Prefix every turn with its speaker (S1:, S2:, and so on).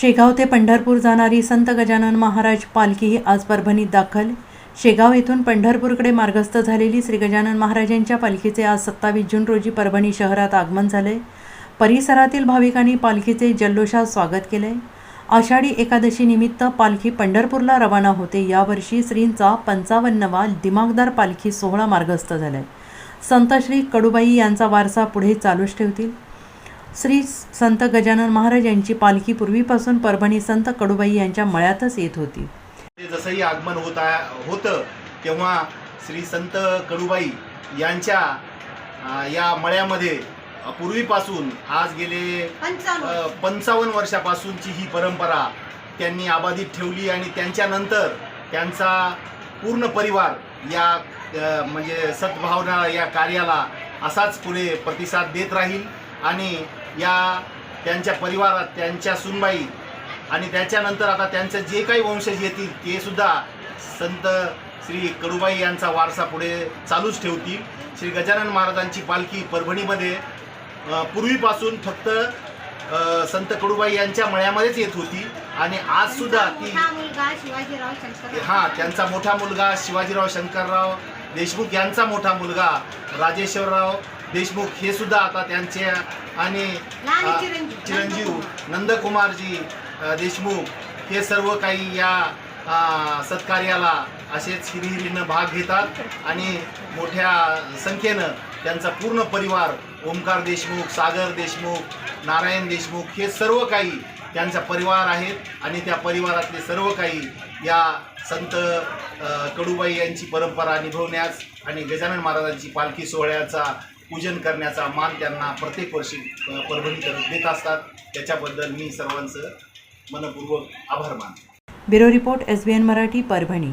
S1: शेगाव ते पंढरपूर जाणारी संत गजानन महाराज पालखी ही आज परभणीत दाखल. शेगाव येथून पंढरपूरकडे मार्गस्थ झालेली श्री गजानन महाराजांच्या पालखीचे आज सत्तावीस जून रोजी परभणी शहरात आगमन झाले. परिसरातील भाविकांनी पालखीचे जल्लोषात स्वागत केले. आषाढी एकादशी निमित्त पालखी पंढरपूरला रवाना होते. यावर्षी श्रींचा पंचावन्नवा दिमागदार पालखी सोहळा मार्गस्थ झालाय. संत श्री कडूबाई यांचा वारसा पुढे चालूच ठेवतील. श्री संत गजानन महाराज यांची पालखी पूर्वीपासून परभणी संत कडूबाई यांच्या मळ्यातच येत होती.
S2: ते जसंही आगमन होत आहे होतं तेव्हा श्री संत कडूबाई यांच्या या मळ्यामध्ये पूर्वीपासून आज गेले
S3: पंचावन्न.
S2: पंचावन्न वर्षापासूनची ही परंपरा त्यांनी आबाधित ठेवली आणि त्यांच्यानंतर त्यांचा पूर्ण परिवार या म्हणजे सद्भावना या कार्याला असाच पुढे प्रतिसाद देत राहील आणि या त्यांच्या परिवारात त्यांच्या सुनबाई आणि त्याच्यानंतर आता त्यांचं जे काही वंशज येतील ते सुद्धा संत श्री कडूबाई यांचा वारसा पुढे चालूच ठेवतील. श्री गजानन महाराजांची पालखी परभणीमध्ये पूर्वीपासून फक्त संत कडूबाई यांच्या मळ्यामध्येच येत होती आणि आज सुद्धा ती हा त्यांचा मोठा मुलगा शिवाजीराव शंकरराव देशमुख यांचा मोठा मुलगा राजेश्वरराव देशमुख हे सुद्धा आता त्यांचे आणि
S3: चिरंजीव.
S2: नंदकुमारजी देशमुख हे सर्व काही या सत्कार्याला असेच हिरिहिरीनं भाग घेतात आणि मोठ्या संख्येनं त्यांचा पूर्ण परिवार ओमकार देशमुख सागर देशमुख नारायण देशमुख हे सर्व काही त्यांचा परिवार आहेत आणि त्या परिवारातले सर्व काही या संत कडूबाई यांची परंपरा निभवण्यास आणि गजानन महाराजांची पालखी सोहळ्याचा पूजन करण्याचा मान त्यांना प्रत्येक वर्षी परभणी देत असतात. त्याच्याबद्दल मी सर्वांचं मनपूर्वक आभार मानतो.
S1: Bureau report S B N Marathi Parbhani.